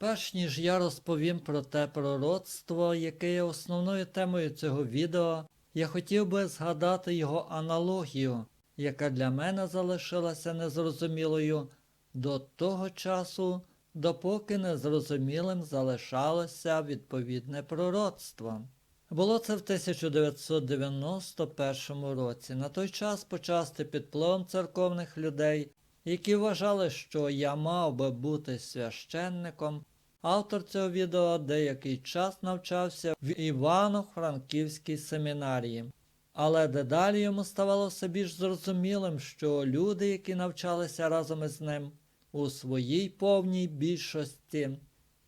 Перш ніж я розповім про те пророцтво, яке є основною темою цього відео, я хотів би згадати його аналогію, яка для мене залишилася незрозумілою до того часу, допоки незрозумілим залишалося відповідне пророцтво. Було це в 1991 році. На той час почасти під впливом церковних людей, які вважали, що я мав би бути священником. Автор цього відео деякий час навчався в Івано-Франківській семінарії. Але дедалі йому ставало все більш зрозумілим, що люди, які навчалися разом із ним, у своїй повній більшості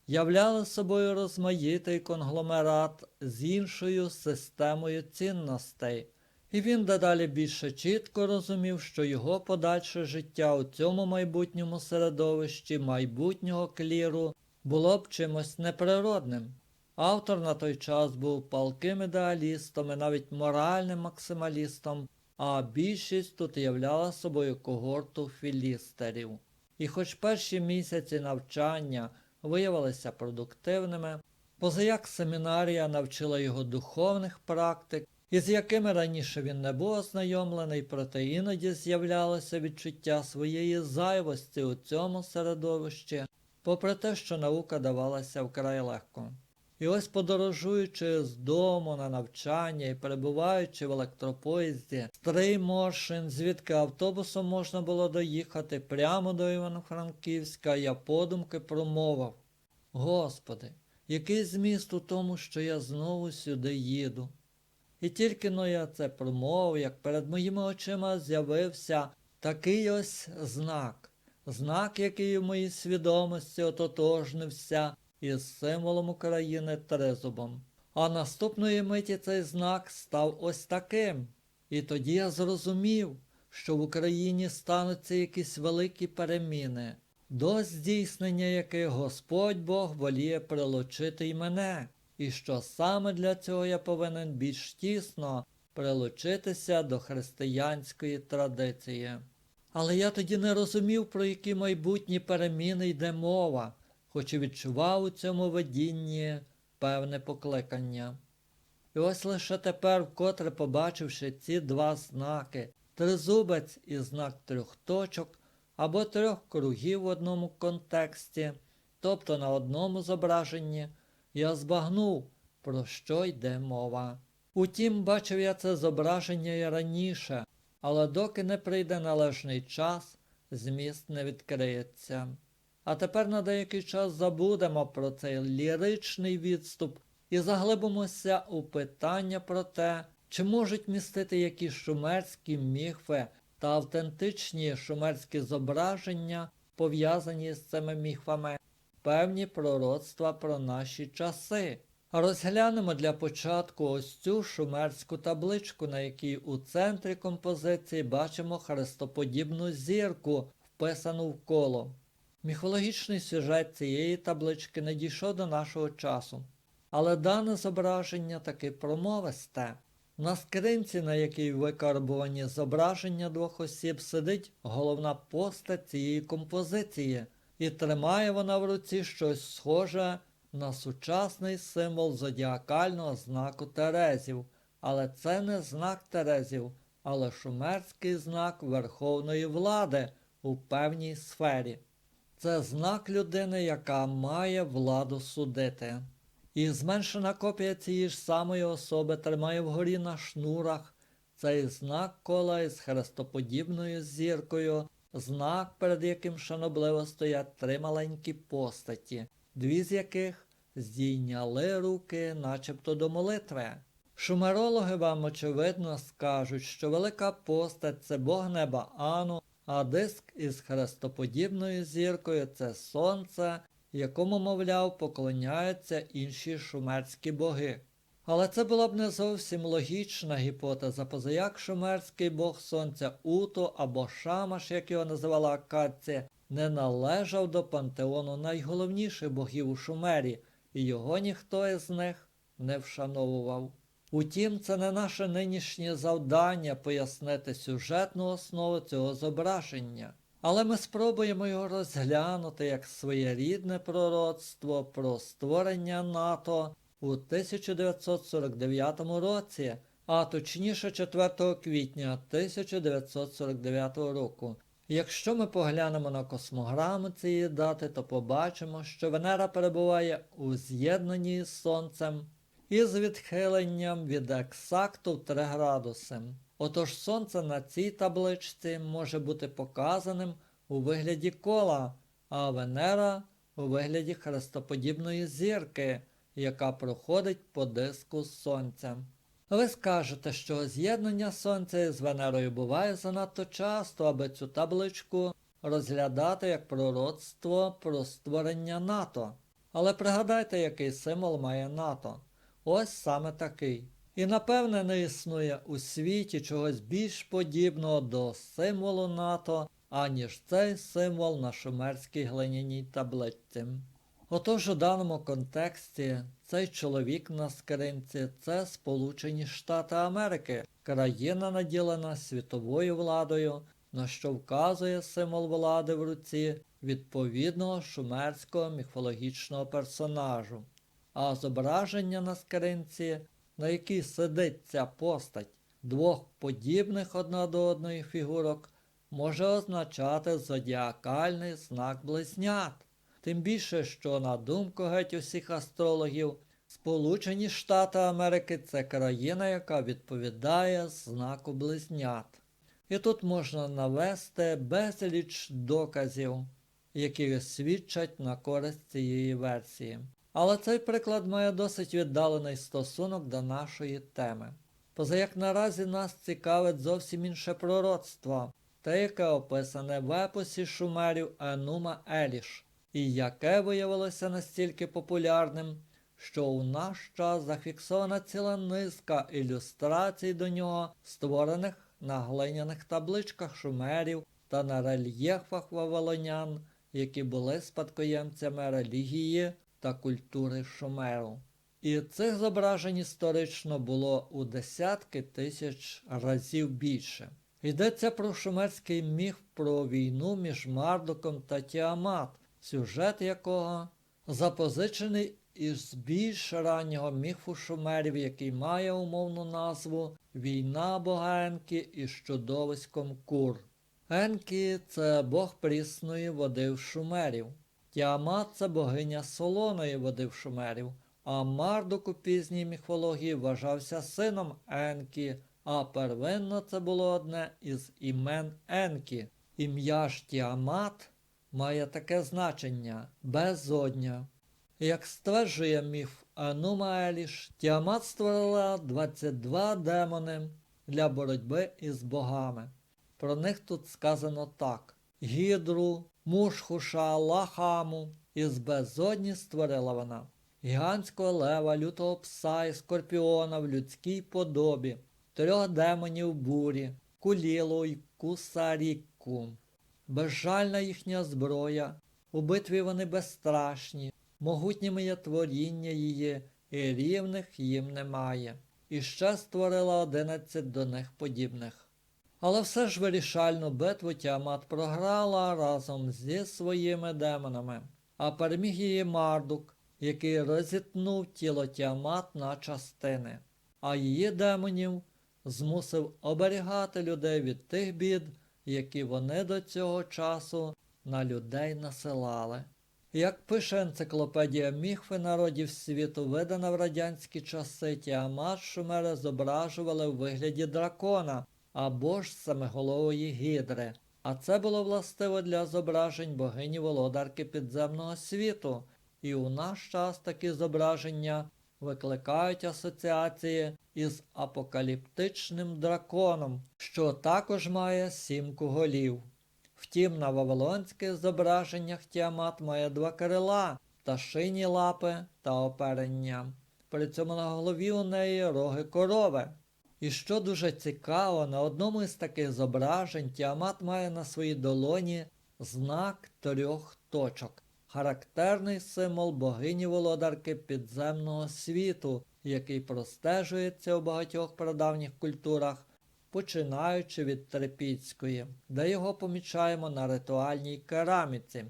являли собою розмаїтий конгломерат з іншою системою цінностей, і він дедалі більше чітко розумів, що його подальше життя у цьому майбутньому середовищі майбутнього кліру було б чимось неприродним. Автор на той час був палким ідеалістом і навіть моральним максималістом, а більшість тут являла собою когорту філістерів. І хоч перші місяці навчання виявилися продуктивними, позаяк семінарія навчила його духовних практик, із якими раніше він не був ознайомлений, проте іноді з'являлося відчуття своєї зайвості у цьому середовищі, попри те, що наука давалася вкрай легко. І ось подорожуючи з дому на навчання і перебуваючи в електропоїзді, Стрий Моршин, звідки автобусом можна було доїхати прямо до Івано-Франківська, я подумки промовив. Господи, який зміст у тому, що я знову сюди їду? І тільки но я це промовив, як перед моїми очима з'явився такий ось знак, знак, який у моїй свідомості ототожнився із символом України тризубом. А наступної миті цей знак став ось таким. І тоді я зрозумів, що в Україні стануться якісь великі переміни, до здійснення яких Господь Бог воліє прилучити й мене, і що саме для цього я повинен більш тісно прилучитися до християнської традиції. Але я тоді не розумів, про які майбутні переміни йде мова, хоч і відчував у цьому видінні певне покликання. І ось лише тепер, вкотре побачивши ці два знаки тризубець і знак трьох точок або трьох кругів в одному контексті, тобто на одному зображенні, я збагнув, про що йде мова. Утім, бачив я це зображення і раніше, але доки не прийде належний час, зміст не відкриється. А тепер на деякий час забудемо про цей ліричний відступ і заглибимося у питання про те, чи можуть містити якісь шумерські міфи та автентичні шумерські зображення, пов'язані з цими міфами, певні пророцтва про наші часи. Розглянемо для початку ось цю шумерську табличку, на якій у центрі композиції бачимо хрестоподібну зірку, вписану в коло. Міфологічний сюжет цієї таблички не дійшов до нашого часу, але дане зображення таки промовисте. На скринці, на якій викарбувані зображення двох осіб, сидить головна постать цієї композиції, і тримає вона в руці щось схоже на сучасний символ зодіакального знаку Терезів. Але це не знак Терезів, але шумерський знак верховної влади у певній сфері. Це знак людини, яка має владу судити. І зменшена копія цієї ж самої особи тримає вгорі на шнурах цей знак кола із хрестоподібною зіркою, знак, перед яким шанобливо стоять три маленькі постаті, дві з яких здійняли руки, начебто до молитви. Шумерологи вам, очевидно, скажуть, що велика постать це Бог неба Ану, а диск із хрестоподібною зіркою це сонце, якому, мовляв, поклоняються інші шумерські боги. Але це була б не зовсім логічна гіпотеза, позаяк шумерський бог сонця Уту або Шамаш, як його називала Акація, не належав до пантеону найголовніших богів у Шумері, і його ніхто із них не вшановував. Утім, це не наше нинішнє завдання пояснити сюжетну основу цього зображення. Але ми спробуємо його розглянути як своєрідне пророцтво про створення НАТО у 1949 році, а точніше 4 квітня 1949 року. Якщо ми поглянемо на космограму цієї дати, то побачимо, що Венера перебуває у з'єднанні з Сонцем із відхиленням від ексакту в 3 градуси. Отож Сонце на цій табличці може бути показаним у вигляді кола, а Венера у вигляді хрестоподібної зірки, яка проходить по диску Сонця. Ви скажете, що з'єднання Сонця з Венерою буває занадто часто, аби цю табличку розглядати як пророцтво про створення НАТО. Але пригадайте, який символ має НАТО. Ось саме такий. І напевне не існує у світі чогось більш подібного до символу НАТО, аніж цей символ на шумерській глиняній таблиці. Отож у даному контексті цей чоловік на скринці це Сполучені Штати Америки, країна наділена світовою владою, на що вказує символ влади в руці відповідного шумерського міфологічного персонажу. А зображення на скринці, на якій сидить ця постать двох подібних одна до одної фігурок, може означати зодіакальний знак близнят. Тим більше, що, на думку геть усіх астрологів, Сполучені Штати Америки це країна, яка відповідає знаку близнят. І тут можна навести безліч доказів, які свідчать на користь цієї версії. Але цей приклад має досить віддалений стосунок до нашої теми. Поза як наразі нас цікавить зовсім інше пророцтво, те, яке описане в епосі шумерів Енума Еліш, і яке виявилося настільки популярним, що у наш час зафіксована ціла низка ілюстрацій до нього, створених на глиняних табличках шумерів та на рельєфах вавилонян, які були спадкоємцями релігії та культури шумеру. І цих зображень історично було у десятки тисяч разів більше. Йдеться про шумерський міф про війну між Мардуком та Тіамат, сюжет якого запозичений із більш раннього міфу шумерів, який має умовну назву Війна бога Енкі із чудовиськом Кур. Енкі це бог прісної води в шумерів. Тіамат це богиня солоної води в шумерів, а Мардук у пізній міфології вважався сином Енкі, а первинно це було одне із імен Енкі. Ім'я ж Тіамат має таке значення безодня. Як стверджує міф Анума Еліш, Тіамат створила 22 демони для боротьби із богами. Про них тут сказано так: Гідру, Мушхуша, Лахаму із безодні створила вона, гігантського лева, лютого пса і скорпіона в людській подобі, трьох демонів бурі, кулілу й кусаріку. Безжальна їхня зброя, у битві вони безстрашні, могутніми є творіння її, і рівних їм немає. І ще створила одинадцять до них подібних. Але все ж вирішальну битву Тіамат програла разом зі своїми демонами, а переміг її Мардук, який розітнув тіло Тіамат на частини, а її демонів змусив оберігати людей від тих бід, які вони до цього часу на людей насилали. Як пише енциклопедія міхви народів світу, видана в радянські часи, Тіамат шумери зображували у вигляді дракона або ж семиголової гідри. А це було властиво для зображень богині володарки підземного світу, і у наш час такі зображення викликають асоціації із апокаліптичним драконом, що також має сімку голів. Втім, на вавилонських зображеннях Тіамат має два крила, пташині лапи та оперення. При цьому на голові у неї роги корови. І що дуже цікаво, на одному із таких зображень Тіамат має на своїй долоні знак трьох точок, характерний символ богині володарки підземного світу, який простежується у багатьох прадавніх культурах починаючи від Трипільської, де його помічаємо на ритуальній кераміці.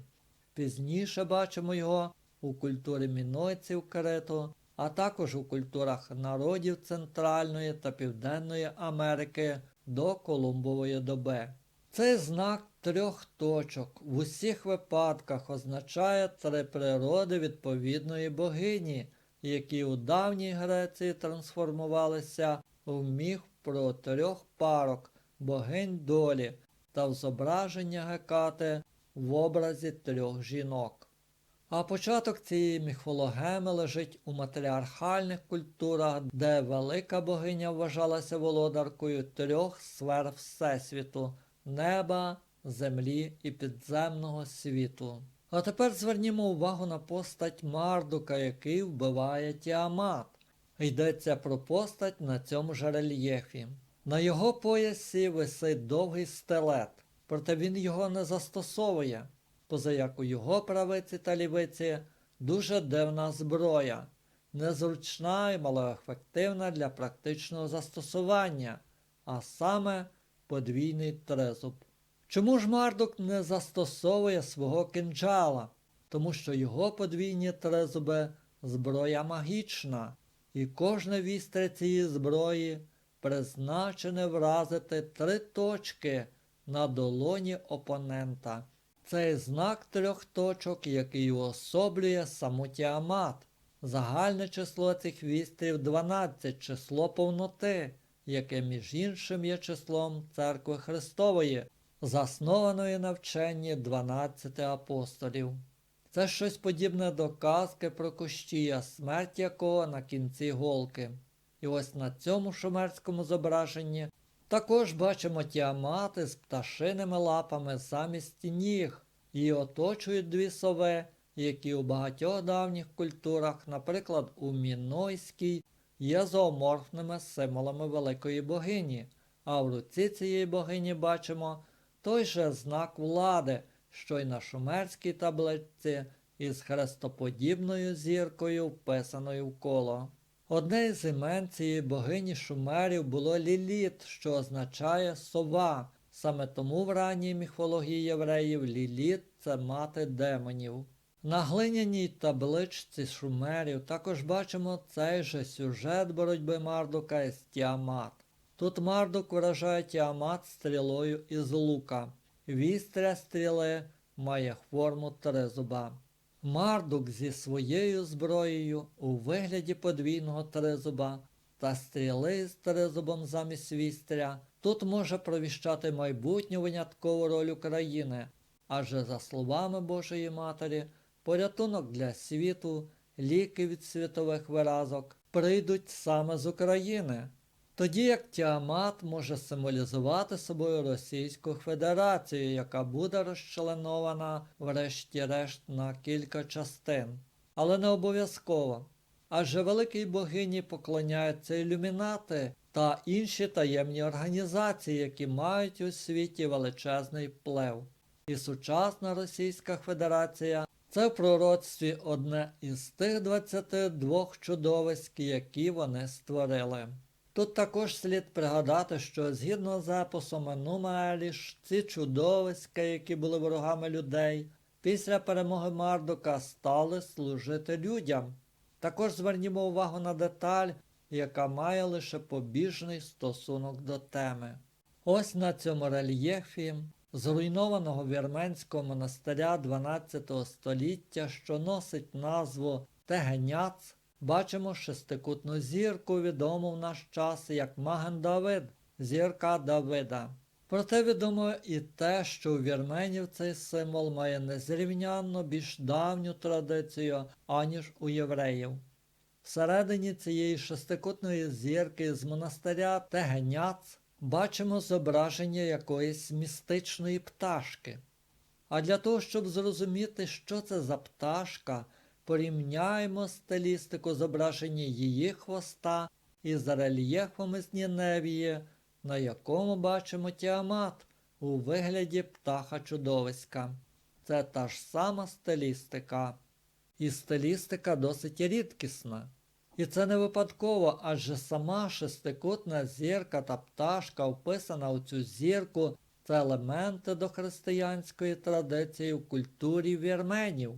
Пізніше бачимо його у культурі мінойців Криту, а також у культурах народів Центральної та Південної Америки до Колумбової доби. Цей знак трьох точок в усіх випадках означає три природи відповідної богині, які у давній Греції трансформувалися в міф про трьох парок богинь долі та в зображення Гекати в образі трьох жінок. А початок цієї міфологеми лежить у матріархальних культурах, де велика богиня вважалася володаркою трьох сфер Всесвіту неба, землі і підземного світу. А тепер звернімо увагу на постать Мардука, який вбиває Тіамат. Йдеться про постать на цьому ж рельєфі. На його поясі висить довгий стелет, проте він його не застосовує, поза як у його правиці та лівиці дуже дивна зброя, незручна і малоефективна для практичного застосування, а саме подвійний трезуб. Чому ж Мардук не застосовує свого кинджала? Тому що його подвійні трезуби зброя магічна, і кожне вістря цієї зброї призначене вразити три точки на долоні опонента. Цей знак трьох точок, який уособлює саму Тіамат. Загальне число цих вістрів 12, число повноти, яке між іншим є числом Церкви Христової, заснованої на вченні 12 апостолів. Це щось подібне до казки про Кощія, смерть якого на кінці голки. І ось на цьому шумерському зображенні також бачимо тіамати з пташиними лапами замість ніг, і оточують дві сови, які у багатьох давніх культурах, наприклад, у Мінойській, є зооморфними символами великої богині, а в руці цієї богині бачимо той же знак влади, що й на шумерській таблиці із хрестоподібною зіркою, вписаною в коло. Одне із імен цієї богині шумерів було Ліліт, що означає сова. Саме тому в ранній міфології євреїв Ліліт це мати демонів. На глиняній табличці шумерів також бачимо цей же сюжет боротьби Мардука із Тіамат. Тут Мардук вражає Тіамат стрілою із лука. Вістря стріли має форму тризуба. Мардук зі своєю зброєю у вигляді подвійного тризуба та стріли з тризубом замість вістря тут може провіщати майбутню виняткову роль України, адже, за словами Божої Матері, порятунок для світу, ліки від світових виразок прийдуть саме з України. Тоді як Тіамат може символізувати собою Російську Федерацію, яка буде розчленована врешті-решт на кілька частин. Але не обов'язково. Адже великій богині поклоняються ілюмінати та інші таємні організації, які мають у світі величезний вплив. І сучасна Російська Федерація це в пророцтві одне із тих 22 чудовиськ, які вони створили. Тут також слід пригадати, що згідно з епосом Енумеліш, ці чудовиська, які були ворогами людей, після перемоги Мардука стали служити людям. Також звернімо увагу на деталь, яка має лише побіжний стосунок до теми. Ось на цьому рельєфі зруйнованого вірменського монастиря 12 століття, що носить назву Тегеняц, бачимо шестикутну зірку, відому в наш час як Маген Давид, зірка Давида. Проте відомо і те, що у вірменів цей символ має незрівнянно більш давню традицію, аніж у євреїв. Всередині цієї шестикутної зірки з монастиря Тегеняц бачимо зображення якоїсь містичної пташки. А для того, щоб зрозуміти, що це за пташка, порівняємо стилістику зображення її хвоста із рельєфом із Ніневії, на якому бачимо тіамат у вигляді птаха чудовиська. Це та ж сама стилістика. І стилістика досить рідкісна. І це не випадково, адже сама шестикутна зірка та пташка, вписана у цю зірку, це елементи дохристиянської традиції в культурі вірменів.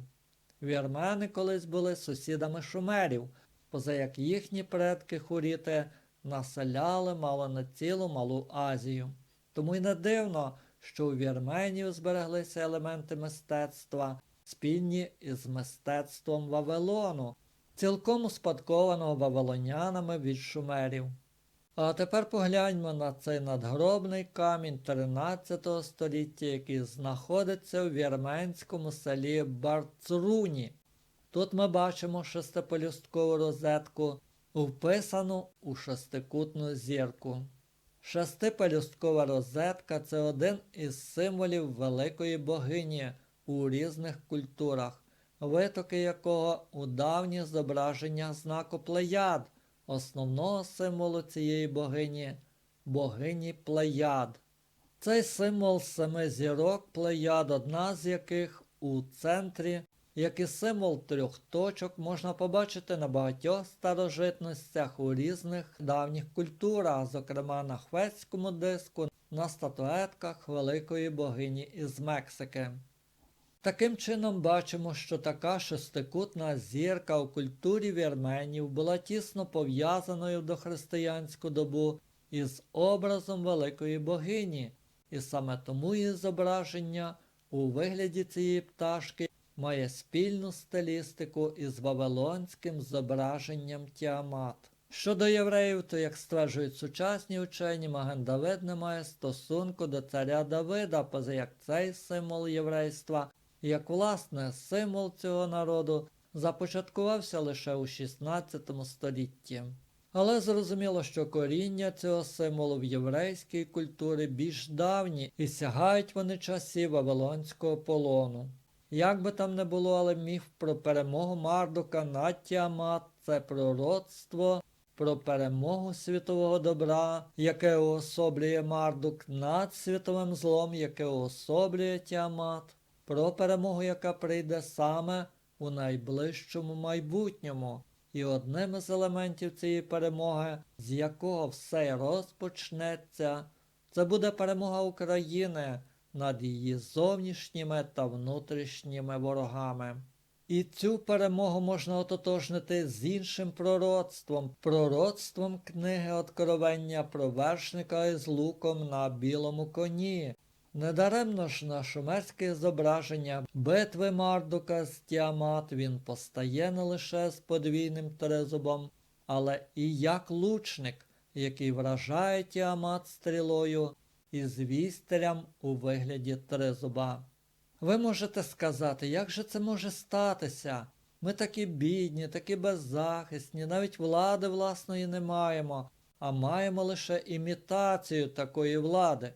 Вірмени колись були сусідами шумерів, поза як їхні предки хуріти населяли мало не цілу Малу Азію. Тому й не дивно, що у вірменів збереглися елементи мистецтва, спільні із мистецтвом Вавилону, цілком успадкованого вавилонянами від шумерів. А тепер погляньмо на цей надгробний камінь 13 століття, який знаходиться у вірменському селі Барцруні. Тут ми бачимо шестипелюсткову розетку, вписану у шестикутну зірку. Шестипелюсткова розетка це один із символів великої богині у різних культурах, витоки якого у давніх зображеннях знаку плеяд, основного символу цієї богині богині плеяд. Цей символ семи зірок плеяд, одна з яких у центрі, як і символ трьох точок, можна побачити на багатьох старожитностях у різних давніх культурах, зокрема на хведському диску, на статуетках великої богині із Мексики. Таким чином бачимо, що така шестикутна зірка у культурі вірменів була тісно пов'язаною в дохристиянську добу із образом великої богині, і саме тому її зображення у вигляді цієї пташки має спільну стилістику із вавилонським зображенням Тіамат. Щодо євреїв, то, як стверджують сучасні учені, Маген Давид не має стосунку до царя Давида, поза як цей символ єврейства, як власне символ цього народу, започаткувався лише у 16 столітті. Але зрозуміло, що коріння цього символу в єврейській культурі більш давні і сягають вони часів Вавилонського полону. Як би там не було, але міф про перемогу Мардука над Тіамат – це пророцтво про перемогу світового добра, яке уособлює Мардук, над світовим злом, яке уособлює Тіамат, про перемогу, яка прийде саме у найближчому майбутньому. І одним із елементів цієї перемоги, з якого все розпочнеться, це буде перемога України над її зовнішніми та внутрішніми ворогами. І цю перемогу можна ототожнити з іншим пророцтвом, пророцтвом книги Откровення про вершника із луком на білому коні. Недаремно ж на шумерське зображення битви Мардука з Тіамат він постає не лише з подвійним тризубом, але і як лучник, який вражає Тіамат стрілою і з вістрям у вигляді тризуба. Ви можете сказати, як же це може статися? Ми такі бідні, такі беззахисні, навіть влади власної не маємо, а маємо лише імітацію такої влади.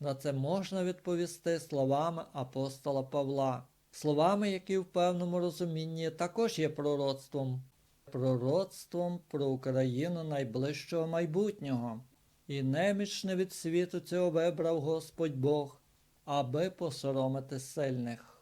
На це можна відповісти словами апостола Павла, словами, які в певному розумінні також є пророцтвом, пророцтвом про Україну найближчого майбутнього. І немічне від світу цього вибрав Господь Бог, аби посоромити сильних.